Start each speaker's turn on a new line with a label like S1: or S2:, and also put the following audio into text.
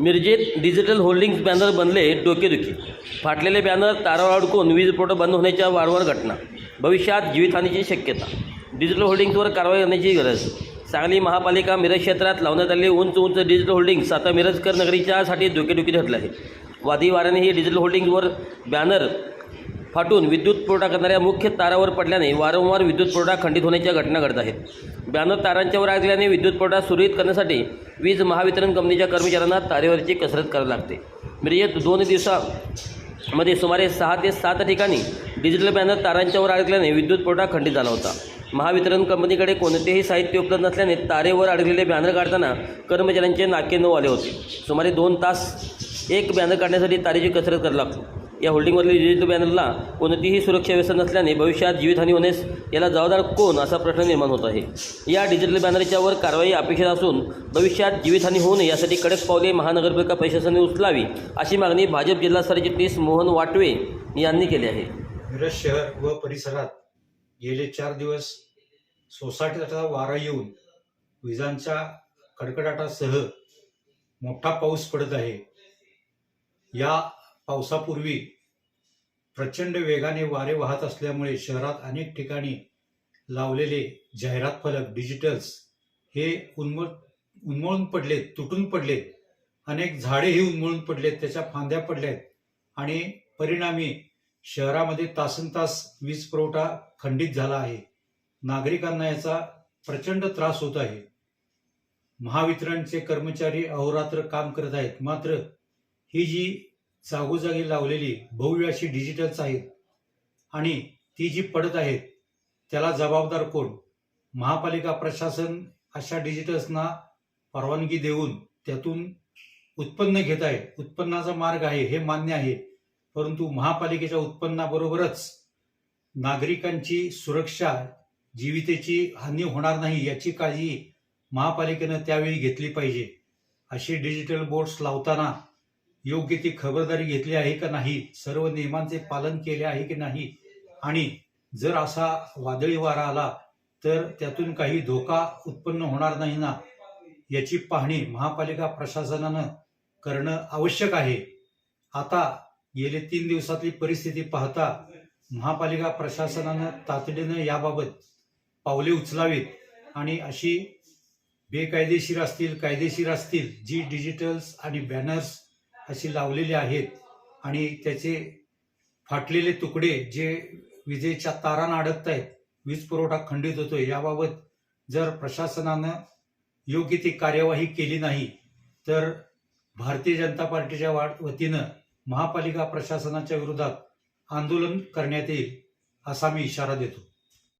S1: मिरजेत digital holdings banner बनले डोकेदुखी. फाटलेले बॅनर तारावर अडकून वीज पुरवठा बंद होण्याच्या वारंवार घटना. भविष्यात जीवितहानीची शक्यता. डिजिटल होल्डिंग्सवर कारवाई करण्याची गरज. सांगली महापालिका मिरज क्षेत्रात लावण्यात आलेले उंच उंच डिजिटल होल्डिंग्स आता मिरजकर नगरीच्यासाठी डोकेदुखी ठरले आहे. वादी वाऱ्याने ही डिजिटल होल्डिंग्सवर बॅनर फाटून विद्युत पुरवठा करणाऱ्या मुख्य तारावर पडल्याने वारंवार विद्युत पुरवठा खंडित होण्याच्या घटना घडत आहेत. बॅनर तारांच्यावर अडकल्याने विद्युत पुरवठा सुरळीत करण्यासाठी वीज महावितरण कंपनीच्या कर्मचाऱ्यांना तारेवरची कसरत करावी लागते. मिरजेत दोन दिवसामध्ये सुमारे सहा ते सात ठिकाणी डिजिटल बॅनर तारांच्यावर अडकल्याने विद्युत पुरवठा खंडित झाला होता. महावितरण कंपनीकडे कोणतेही साहित्य उपलब्ध नसल्याने तारेवर अडकलेले बॅनर काढताना कर्मचाऱ्यांचे नाके नऊ आले होते. सुमारे दोन तास एक बॅनर काढण्यासाठी तारेची कसरत करावी लागते. या होल्डिंगवरील डिजिटल बॅनरला कोणतीही सुरक्षा व्यवस्था नसल्याने भविष्यात जीवितहानी होण्यास याला जबाबदार कोण असा प्रश्न निर्माण होत आहे. या डिजिटल बॅनरच्यावर कारवाई अपेक्षित असून भविष्यात जीवितहानी होऊ नये यासाठी कडक पावले महानगरपालिका प्रशासनाने उचलावी अशी मागणी भाजप जिल्हा सरचिटणीस मोहन वाटवे यांनी केली आहे.
S2: मिरज शहर व परिसरात गेले चार दिवस सोसायटीचा वारा येऊन विजांच्या कडकडाटासह मोठा पाऊस पडत आहे. या पावसापूर्वी प्रचंड वेगाने वारे वाहत असल्यामुळे शहरात अनेक ठिकाणी लावलेले जाहिरात फलक डिजिटल्स हे उन्मळ उन्मळून पडलेत तुटून पडलेत. अनेक झाडेही उन्मळून पडलेत त्याच्या फांद्या पडल्यात. आणि परिणामी शहरामध्ये तासन तास वीज पुरवठा खंडित झाला आहे. नागरिकांना याचा प्रचंड त्रास होत आहे. महावितरणचे कर्मचारी अहोरात्र काम करत आहेत. मात्र ही जी जागोजागी लावलेली भव्य अशी डिजिटल्स आहेत आणि ती जी पडत आहेत त्याला जबाबदार कोण? महापालिका प्रशासन अशा डिजिटल्सना परवानगी देऊन त्यातून उत्पन्न घेत आहे. उत्पन्नाचा मार्ग आहे हे मान्य आहे. परंतु महापालिकेच्या उत्पन्नाबरोबरच नागरिकांची सुरक्षा जीवितेची हानी होणार नाही याची काळजी महापालिकेनं त्यावेळी घेतली पाहिजे. असे डिजिटल बोर्ड्स लावताना योग्य ती खबरदारी घेतली आहे का नाही? सर्व नियमांचे पालन केले आहे की नाही? आणि जर असा वादळी वारा आला तर त्यातून काही धोका उत्पन्न होणार नाही ना? याची पाहणी महापालिका प्रशासनानं करणं आवश्यक आहे. आता गेले तीन दिवसातली परिस्थिती पाहता महापालिका प्रशासनानं तातडीनं याबाबत पावले उचलावीत आणि अशी बेकायदेशीर असतील कायदेशीर असतील जी डिजिटल्स आणि बॅनर्स अशी लावलेली आहेत. आणि त्याचे फाटलेले तुकडे जे विजेच्या तारांना अडकत आहेत वीज पुरवठा खंडित होतोय याबाबत जर प्रशासनानं योग्य ती कार्यवाही केली नाही तर भारतीय जनता पार्टीच्या वतीनं महापालिका प्रशासनाच्या विरोधात आंदोलन करण्यात येईल असा मी इशारा देतो.